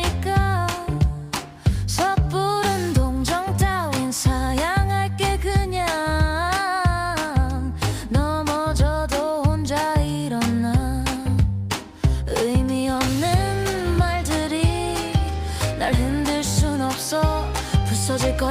진짜니까 섣부른 동정 따윈 사양할게 그냥. 넘어져도 혼자 일어나. 의미 없는 말들이 날 흔들 순 없어. 부서질 것